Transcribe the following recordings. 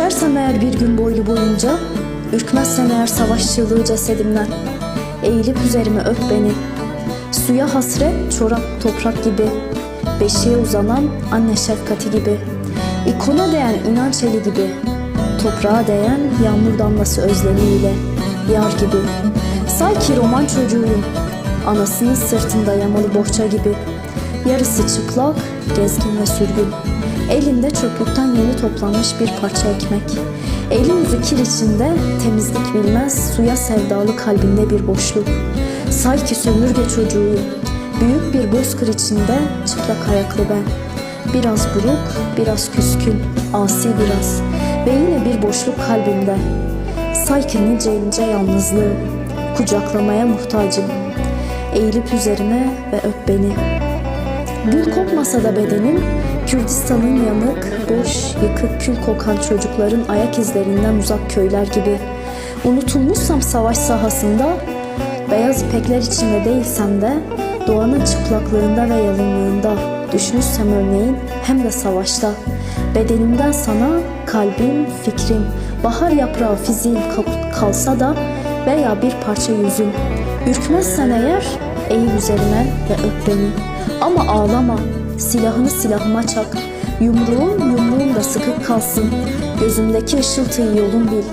eğer bir gün boylu boyunca, ürkmezsen eğer savaş çığlığı cesedimden, eğilip üzerime öp beni. Suya hasret, çorak toprak gibi, beşiğe uzanan anne şefkati gibi, ikona değen inanç eli gibi, toprağa değen yağmur damlası özlemiyle, yar gibi. Sanki roman çocuğuyum, anasının sırtında yamalı bohça gibi, yarısı çıplak, gezgin ve sürgün. Elinde çöplükten yeni toplanmış bir parça ekmek. Eli yüzü kir içinde temizlik bilmez, suya sevdalı kalbinde bir boşluk. Say ki sömürge çocuğuyum. Büyük bir bozkır içinde çıplak ayaklı ben. Biraz buruk, biraz küskün, asi biraz. Ve yine bir boşluk kalbimde. Say ki nice ince yalnızlığı. Kucaklamaya muhtacım. Eğilip üzerime ve öp beni. Gül kokmasa da bedenim, Kürdistan'ın yanık, boş, yıkık, kül kokan çocukların ayak izlerinden uzak köyler gibi. Unutulmuşsam savaş sahasında, beyaz ipekler içinde değilsem de, doğanın çıplaklığında ve yalınlığında, düşmüşsem örneğin hem de savaşta. Bedenimden sana kalbim, fikrim, bahar yaprağı fiziğim kal- kalsa da veya bir parça yüzüm. Ürkmezsen eğer eğil üzerine ve öp beni. Ama ağlama, silahını silahıma çak. Yumruğun yumruğun da sıkık kalsın. Gözümdeki ışıltıyı yolun bil.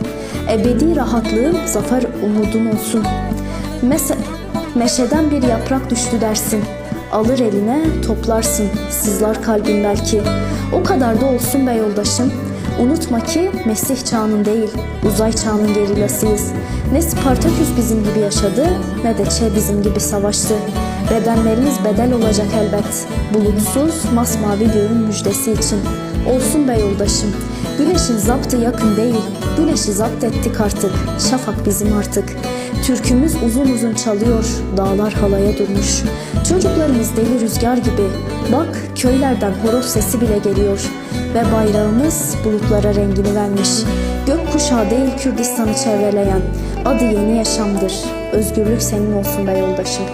Ebedi rahatlığın zafer umudun olsun. Mese meşeden bir yaprak düştü dersin. Alır eline toplarsın, sızlar kalbin belki. O kadar da olsun be yoldaşım. Unutma ki Mesih çağının değil, uzay çağının gerillasıyız. Ne Spartaküs bizim gibi yaşadı, ne de Çe bizim gibi savaştı. Bedenlerimiz bedel olacak elbet. Bulutsuz, masmavi göğün müjdesi için. Olsun be yoldaşım. Güneşin zaptı yakın değil. Güneşi zapt ettik artık. Şafak bizim artık. Türkümüz uzun uzun çalıyor. Dağlar halaya durmuş. Çocuklarımız deli rüzgar gibi. Bak köylerden horoz sesi bile geliyor. Ve bayrağımız bulutlara rengini vermiş. Gök kuşağı değil Kürdistan'ı çevreleyen. Adı yeni yaşamdır. Özgürlük senin olsun be yoldaşım.